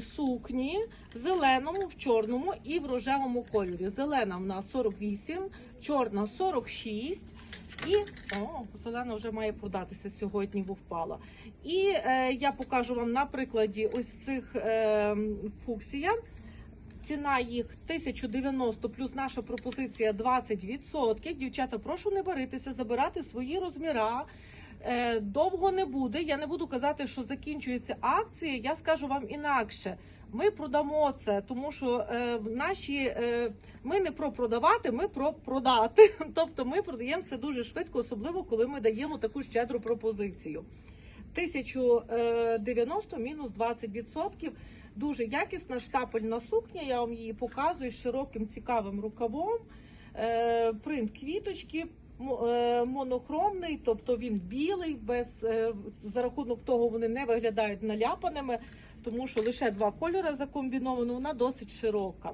Сукні в зеленому, в чорному і в рожевому кольорі. Зелена в нас 48, чорна 46. І о, зелена вже має продатися сьогодні, бо впала. І е, я покажу вам на прикладі ось цих е, фуксія. Ціна їх 1090 плюс наша пропозиція 20%. Дівчата, прошу не баритися, забирати свої розміра. Е, довго не буде. Я не буду казати, що закінчується акція. Я скажу вам інакше. Ми продамо це, тому що е, наші е, ми не про продавати, ми про продати. Тобто ми продаємо все дуже швидко, особливо коли ми даємо таку щедру пропозицію. 1090 мінус 20%. Дуже якісна штапельна сукня. Я вам її показую з широким цікавим рукавом. Е, принт квіточки е, монохромний, тобто він білий, без е, за рахунок того вони не виглядають наляпаними, тому що лише два кольори закомбіновано. Вона досить широка.